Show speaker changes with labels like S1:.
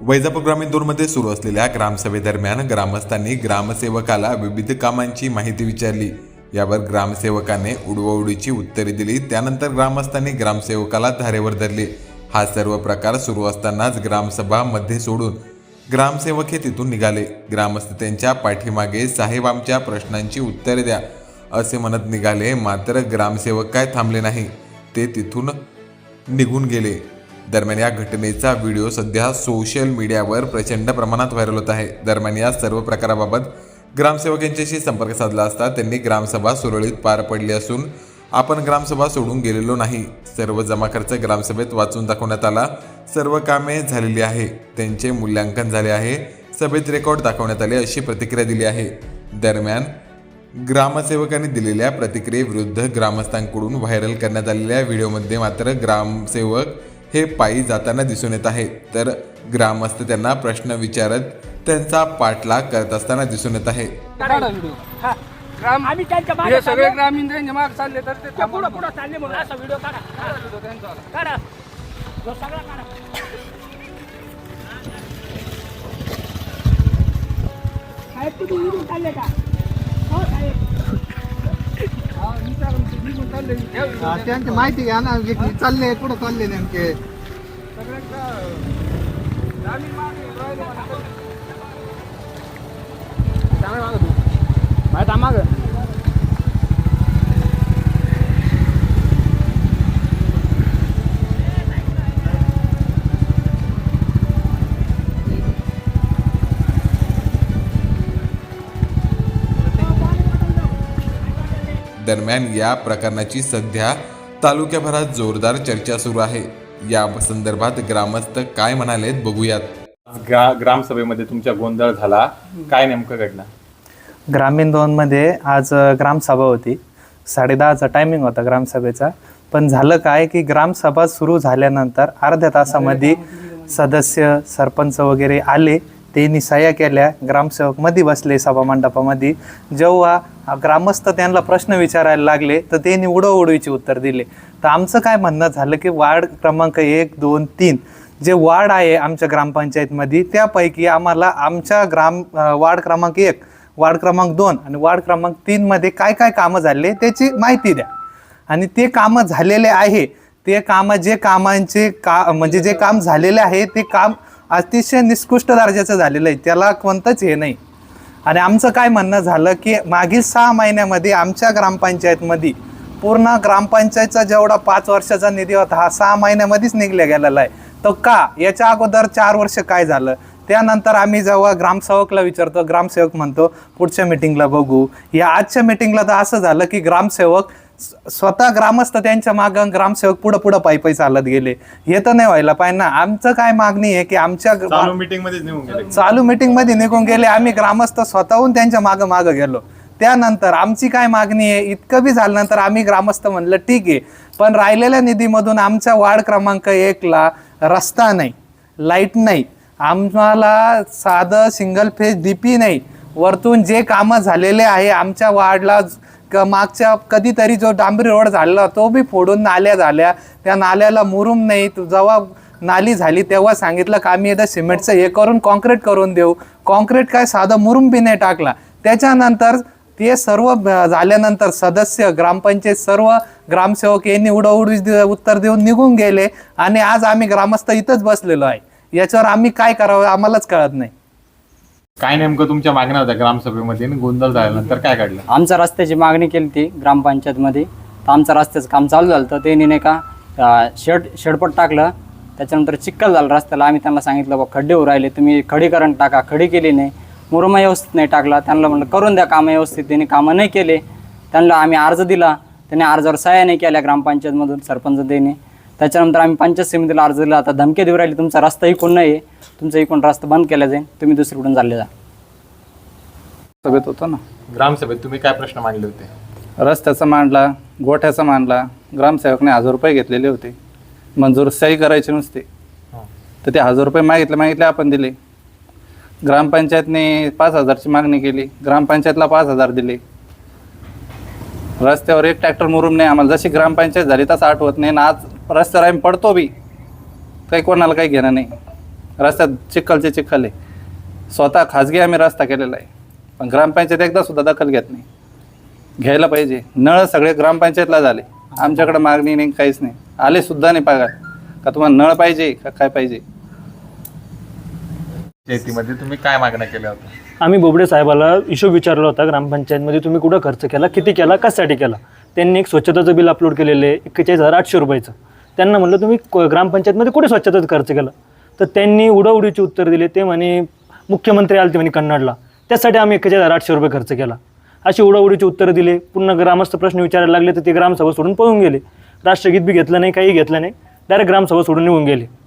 S1: वैजापूर ग्रामीण दोनमध्ये सुरू असलेल्या ग्रामसभेदरम्यान ग्रामस्थांनी ग्रामसेवकाला विविध कामांची माहिती विचारली. यावर ग्रामसेवकाने उडवउडीची उत्तरे दिली. त्यानंतर ग्रामस्थांनी ग्रामसेवकाला धारेवर धरले. हा सर्व प्रकार सुरू असतानाच ग्रामसभा मध्ये सोडून ग्रामसेवक हे तिथून निघाले. ग्रामस्थ त्यांच्या पाठीमागे साहेब आमच्या प्रश्नांची उत्तरे द्या. असे म्हणत निघाले. मात्र ग्रामसेवक काय थांबले नाही. ते तिथून निघून गेले. दरम्यान या घटनेचा व्हिडिओ सध्या सोशल मीडियावर प्रचंड प्रमाणात व्हायरल होत आहे. दरम्यान या सर्व प्रकाराबाबत ग्रामसेवक यांच्याशी संपर्क साधला असता त्यांनी ग्रामसभा सुरळीत पार पडली असून आपण ग्रामसभा सोडून गेलेलो नाही. सर्व जमा खर्च ग्रामसभेत वाचून दाखवण्यात आला. सर्व कामे झालेली आहे. त्यांचे मूल्यांकन झाले आहे. सभेत रेकॉर्ड दाखवण्यात आले अशी प्रतिक्रिया दिली आहे. दरम्यान ग्रामसेवकांनी दिलेल्या प्रतिक्रियेविरुद्ध ग्रामस्थांकडून व्हायरल करण्यात आलेल्या व्हिडिओमध्ये मात्र ग्रामसेवक हे पायी जाताना दिसून येत आहेत. तर ग्रामस्थ त्यांना प्रश्न विचारत त्यांचा पाठलाग करत असताना दिसून येत आहे.
S2: काढा व्हिडिओ
S3: हा
S2: ग्राम
S3: आम्ही त्यांच्या मागे
S2: हे सगळे
S3: चाललो.
S2: ग्रामीण त्यांच्या मागे चालले तर ते
S3: ते
S2: थांबा
S3: पुढं पुढं चालले म्हणून. असा व्हिडिओ काढा.
S2: काढा व्हिडिओ त्यांचा.
S3: काढा. तो सगळा काढा. साहेब तुम्ही चालले का? हा,
S4: त्यांची माहिती घ्या ना की चालले कुठं चालले नेमके?
S2: सगळ्यांचा ग्रामीण मागे मागं.
S1: दरम्यान या प्रकरणाची सध्या तालुक्याभरात जोरदार चर्चा सुरू आहे. या संदर्भात ग्रामस्थ काय म्हणालेत बघूयात.
S5: ग्रा ग्रामसभेमध्ये तुमच्या गोंधळ झाला. काय नेमकं घडलं?
S6: ग्रामीण दोनमध्ये आज ग्रामसभा होती. साडेदहाचा टायमिंग होता ग्रामसभेचा. पण झालं काय की ग्रामसभा सुरू झाल्यानंतर अर्ध्या तासामध्ये सदस्य सरपंच वगैरे आले. त्यांनी सह्या केल्या. ग्रामसेवकमध्ये बसले सभा मंडपामध्ये. जेव्हा ग्रामस्थ त्यांना प्रश्न विचारायला लागले तर त्यांनी उडवउडवीचे उत्तर दिले. तर आमचं काय म्हणणं झालं की वार्ड क्रमांक एक दोन तीन जे वार्ड आहे आमच्या ग्रामपंचायतमध्ये त्यापैकी आम्हाला आमच्या ग्राम वार्ड क्रमांक एक वार्ड क्रमांक दोन आणि वार्ड क्रमांक तीनमध्ये काय काय कामं झाले त्याची माहिती द्या. आणि ते कामं झालेले आहे. ते कामं जे कामांचे का म्हणजे जे काम झालेले आहे ते काम अतिशय निकृष्ट दर्जाचं झालेलं आहे. त्याला कोणतंच हे नाही. आणि आमचं काय म्हणणं झालं की मागील सहा महिन्यामध्ये आमच्या ग्रामपंचायतमध्ये पूर्ण ग्रामपंचायतचा जेवढा पाच वर्षाचा निधी होता हा सहा महिन्यामध्येच निघल्या गेलेला आहे. तो का? याच्या अगोदर चार वर्ष काय झालं? त्यानंतर आम्ही जेव्हा ग्रामसेवकला विचारतो ग्रामसेवक म्हणतो पुढच्या मिटिंगला बघू. या आजच्या मिटिंगला तर असं झालं की ग्रामसेवक स्वतः ग्रामस्थ त्यांच्या मागं ग्रामसेवक पुढं पुढं पायी पायी चालत गेले. हे तर नाही व्हायला पाहिजे ना. आमचं काय मागणी आहे की आमच्या
S5: चालू मीटिंग मध्येच निघून गेले.
S6: चालू मीटिंगमध्ये निघून गेले. आम्ही ग्रामस्थ स्वतःहून त्यांच्या मागं मागं गेलो. त्यानंतर आमची काय मागणी आहे? इतकं बी झाल्यानंतर आम्ही ग्रामस्थ म्हणलं ठीक आहे. पण राहिलेल्या निधीमधून आमच्या वार्ड क्रमांक एकला रस्ता नाही लाइट नाही आम्हाला साधं सिंगल फेज डीपी नाही. वरतून जे कामं झालेले आहे आमच्या वार्डला क- मागच्या कधीतरी जो डांबरी रोड झालेला तो बी फोडून नाल्या झाल्या. त्या नाल्याला मुरूम नाही. जेव्हा नाली झाली तेव्हा सांगितलं का आम्ही एकदा सिमेंटचं हे करून कॉन्क्रीट करून देऊ. कॉन्क्रीट काय साधं मुरूम बी नाही टाकला. त्याच्यानंतर ते सर्व झाल्यानंतर सदस्य ग्रामपंचायत सर्व ग्रामसेवक यांनी उडवउडी दे- उत्तर देऊन निघून गेले. आणि आज आम्ही ग्रामस्थ इथंच बसलेलो आहे. याच्यावर आम्ही काय करावं आम्हालाच कळत नाही.
S5: काय नेमकं तुमच्या मागण्या होत्या ग्रामसभेमध्ये? आणि गोंधळ झाल्यानंतर काय काढलं
S7: आमच्या रस्त्याची मागणी केली ती ग्रामपंचायतमध्ये. तर आमचं रस्त्याचं काम चालू झालं तर त्यांनी नाही का अं, शेड शेडपट टाकलं. त्याच्यानंतर चिक्कल झालं रस्त्याला. आम्ही त्यांना सांगितलं बा खड्डे होऊ राहिले. तुम्ही खडीकरण टाका. खडी केली नाही. मुरुमा व्यवस्थित नाही टाकला. त्यांना म्हणलं करून द्या कामं व्यवस्थित. त्यांनी कामं नाही केले. त्यांना आम्ही अर्ज दिला. त्यांनी अर्जावर सह्या नाही केल्या ग्रामपंचायतमधून सरपंच त्यांनी. त्याच्यानंतर आम्ही पंचायत समितीला अर्ज दिला. आता धमकी देऊ राहिली तुमचा रस्ता इकून नाही आहे. तुमचा इकून रस्ता बंद केला जाईल. तुम्ही दुसरीकडून चालले जा.
S8: सभेत होतो ना?
S5: ग्रामसभेत तुम्ही काय प्रश्न मांडले होते?
S8: रस्त्याचा मांडला गोठ्याचा मांडला ग्रामसेवकने हजार रुपये घेतलेले होते. मंजूर सही करायची नुसती. तर ते हजार रुपये मागितले मागितले आपण दिले. ग्रामपंचायतने पाच हजारची मागणी केली. ग्रामपंचायतला पाच हजार दिले. रस्त्यावर एक ट्रॅक्टर मुरुम नाही. आम्हाला जशी ग्रामपंचायत झाली तसं आठवत नाही. ना आज रस्त्यावर आम्ही पडतो बी. काही कोणाला काही घेणं नाही. रस्त्यात चिखलचे चिखल आहे. स्वतः खाजगी आम्ही रस्ता केलेला आहे. पण ग्रामपंचायत एकदा सुद्धा दखल घेत नाही. घ्यायला पाहिजे. नळ सगळे ग्रामपंचायतला झाले. आमच्याकडे मागणी नाही काहीच नाही. आले सुद्धा नाही पगार. का तुम्हाला नळ पाहिजे का काय पाहिजे?
S5: शेतीमध्ये तुम्ही काय मागण्या केल्या होत्या?
S9: आम्ही बोबडे साहेबाला हिशोब विचारला होता ग्रामपंचायतमध्ये तुम्ही कुठं खर्च केला किती केला कशासाठी केला? त्यांनी एक स्वच्छताचं बिल अपलोड केलेलं आहे एक्केचाळीस हजार आठशे रुपयाचं. त्यांना म्हणलं तुम्ही क- ग्रामपंचायतमध्ये कुठे स्वच्छताचं खर्च केला? तर त्यांनी उडवडीची उत्तर दिले. ते म्हणे मुख्यमंत्री आले ते म्हणे कन्नडला. त्यासाठी आम्ही एक हजार आठशे रुपये खर्च केला. अशी उडवडीची उत्तरं दिले. पुन्हा ग्रामस्थ प्रश्न विचारायला लागले तर ते ग्रामसभा सोडून पळून गेले. राष्ट्रगीत बी घेतलं नाही काही घेतलं नाही. डायरेक्ट ग्रामसभा सोडून निघून गेले.